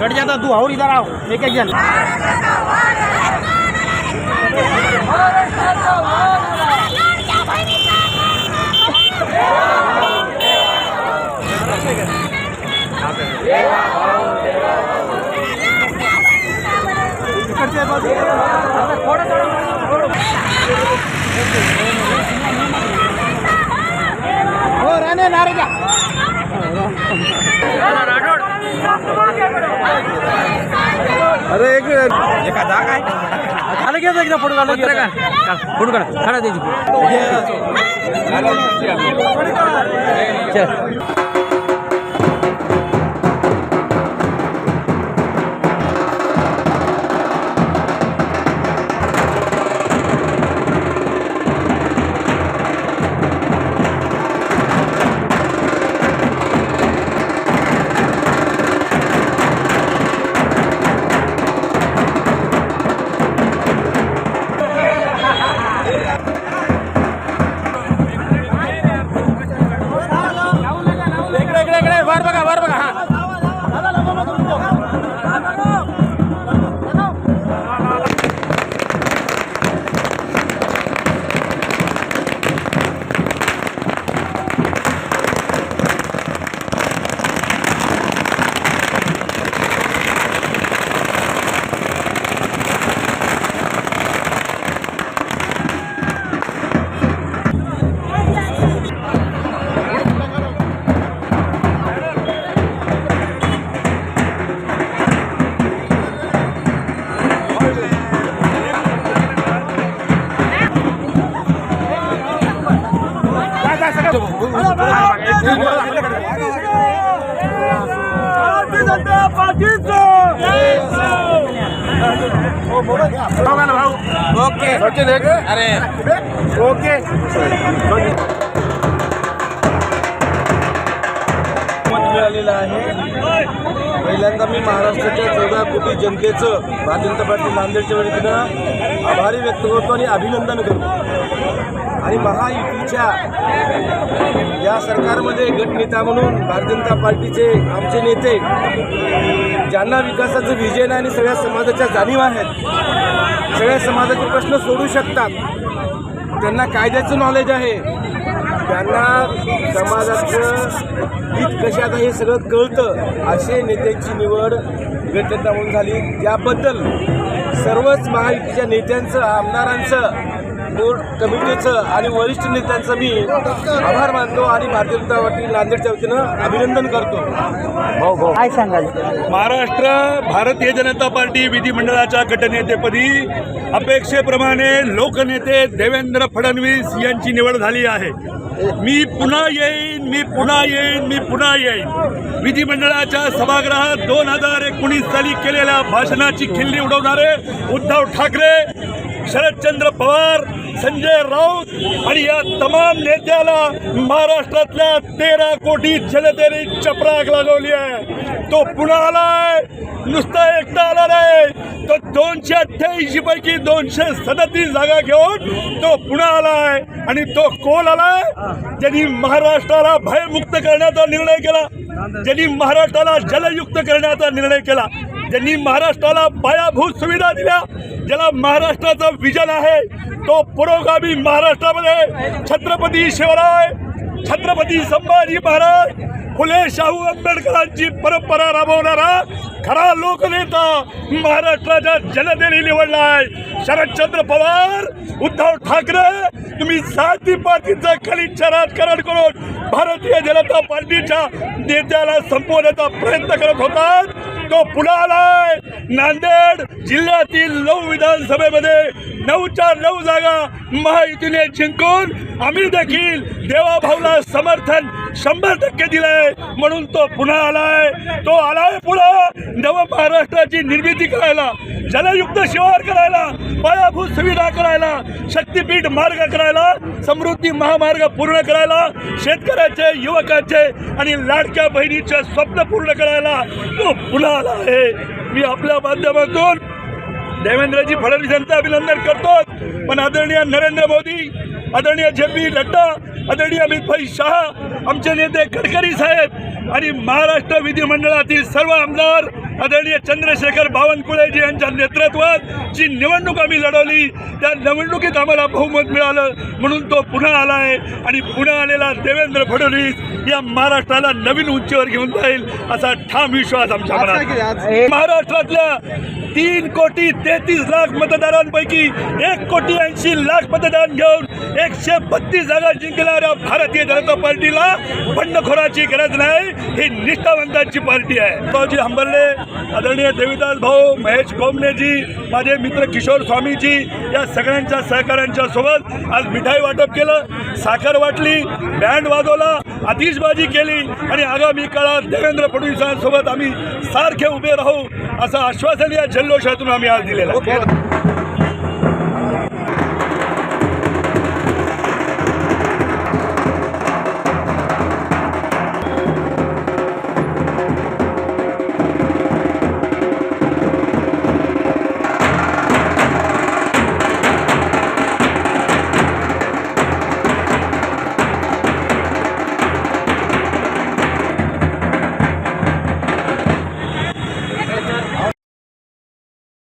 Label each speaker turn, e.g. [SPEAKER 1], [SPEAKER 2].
[SPEAKER 1] Cut जाता तू और इधर आओ एक एक जन हो राणे नारे का
[SPEAKER 2] अरे एक मिनिट.
[SPEAKER 1] झालं घ्यायचं एकदा फोटो काढला का फोटो काढा. काढा त्याची चल. barba ओके अरे ओके
[SPEAKER 2] मत आहे पहिल्यांदा मी महाराष्ट्राच्या चौदा कोटी जनतेचं भारतीय जनता पार्टी नांदेडच्या वतीनं आभारी व्यक्त करतो आणि अभिनंदन करतो. आणि महायुतीच्या या सरकारमध्ये गटनेता म्हणून भारतीय जनता पार्टीचे आमचे नेते ज्यांना विकासाचं विजन आणि सगळ्या समाजाच्या जाणीव आहेत सगळ्या समाजाचे प्रश्न सोडू शकतात त्यांना कायद्याचं नॉलेज आहे. त्यांना समाजाचं हित कशात हे सगळं कळतं. असे नेत्यांची निवड गटनेता म्हणून झाली. त्याबद्दल सर्वच महायुतीच्या नेत्यांचं आमदारांचं बोर्ड कमिटीचं आणि वरिष्ठ नेत्यांचं मी आभार मानतो आणि भारतीय जनता पार्टी नांदेडच्या वतीनं अभिनंदन करतो.
[SPEAKER 1] काय सांगाल?
[SPEAKER 3] महाराष्ट्र भारतीय जनता पार्टी विधिमंडळाच्या गटनेतेपदी अपेक्षेप्रमाणे लोकनेते देवेंद्र फडणवीस यांची निवड झाली आहे. मी पुन्हा येईन मी पुन्हा येईन मी पुन्हा येईन. विधिमंडळाच्या सभागृहात दोन हजार एकोणीस साली केलेल्या भाषणाची खिल्ली उडवणारे उद्धव ठाकरे शरदचंद्र पवार संजय राऊत आणि या तमाम नेत्याला महाराष्ट्रातल्या तेरा कोटी जनतेने चपराक लागवली आहे. तो पुन्हा आलाय नुसता एकटा आला नाही. तो दोनशे अठ्ठ्याऐंशी पैकी दोनशे सदतीस जागा घेऊन तो पुन्हा आलाय आणि तो कोण आलाय? ज्यांनी महाराष्ट्राला भयमुक्त करण्याचा निर्णय केला ज्यांनी महाराष्ट्राला जलयुक्त करण्याचा निर्णय केला. ज्यांनी महाराष्ट्राला पायाभूत सुविधा दिल्या ज्याला महाराष्ट्राचं विजन आहे तो पुरोगामी महाराष्ट्रामध्ये छत्रपती शिवराय छत्रपती संभाजी महाराज फुले शाहू आंबेडकरांची परंपरा राबवणारा खरा लोकनेता महाराष्ट्राच्या जनतेने निवडलाय शरदचंद्र पवार उद्धव ठाकरे तुम्ही जाती पातीचं खलीच्या राजकारण करून भारतीय जनता पार्टीच्या नेत्याला संपवण्याचा प्रयत्न करत होतात. तो पुन्हा आलाय. नांदेड जिल्ह्यातील नऊ विधानसभेमध्ये नऊच्या नऊ जागा महायुतीने जिंकून आम्ही देखील देवाभाऊला समर्थन शंभर टक्के दिलाय. म्हणून तो पुन्हा आलाय. तो आलाय पुढं. नव महाराष्ट्राची निर्मिती करायला जलयुक्त शिवार करायला पायाभूत सुविधा करायला शक्तीपीठ मार्ग करायला समृद्धी महामार्ग पूर्ण करायला शेतकऱ्याचे युवकाचे आणि लाडक्या बहिणीचे स्वप्न पूर्ण करायला तो पुन्हा आला आहे मी आपल्या माध्यमातून देवेंद्रजी फडणवीस यांचं अभिनंदन करतो पण आदरणीय नरेंद्र मोदी आदरणीय जे पी नड्डा आदरणीय अमितभाई शहा आमचे नेते गडकरी साहेब आणि महाराष्ट्र विधिमंडळातील सर्व आमदार आदरणीय चंद्रशेखर बावनकुळेजी यांच्या नेतृत्वात जी निवडणूक आम्ही लढवली त्या निवडणुकीत आम्हाला बहुमत मिळालं म्हणून तो पुन्हा आला आहे आणि पुन्हा आलेला देवेंद्र फडणवीस या महाराष्ट्राला नवीन उंचीवर घेऊन जाईल असा ठाम विश्वास आमच्या मनात महाराष्ट्रातल्या तीन कोटी तेहतीस लाख मतदारांपैकी एक कोटी ऐंशी लाख मतदान घेऊन एकशे बत्तीस जागा जिंकणाऱ्या भारतीय जनता पार्टीला बंडखोराची गरज नाही ही निष्ठावंतांची पार्टी आहे. भाऊजी हंबर्डे आदरणीय देवीदास भाऊ महेश कोमनेजी माझे मित्र किशोर स्वामीजी या सगळ्यांच्या सहकाऱ्यांच्या सोबत आज मिठाई वाटप केलं साखर वाटली बँड वाजवला आतिषबाजी केली आणि आगामी काळात देवेंद्र फडणवीसांसोबत आम्ही सारखे उभे राहू असं आश्वासन या जल्लोषातून आम्ही आज दिलेलं आहे.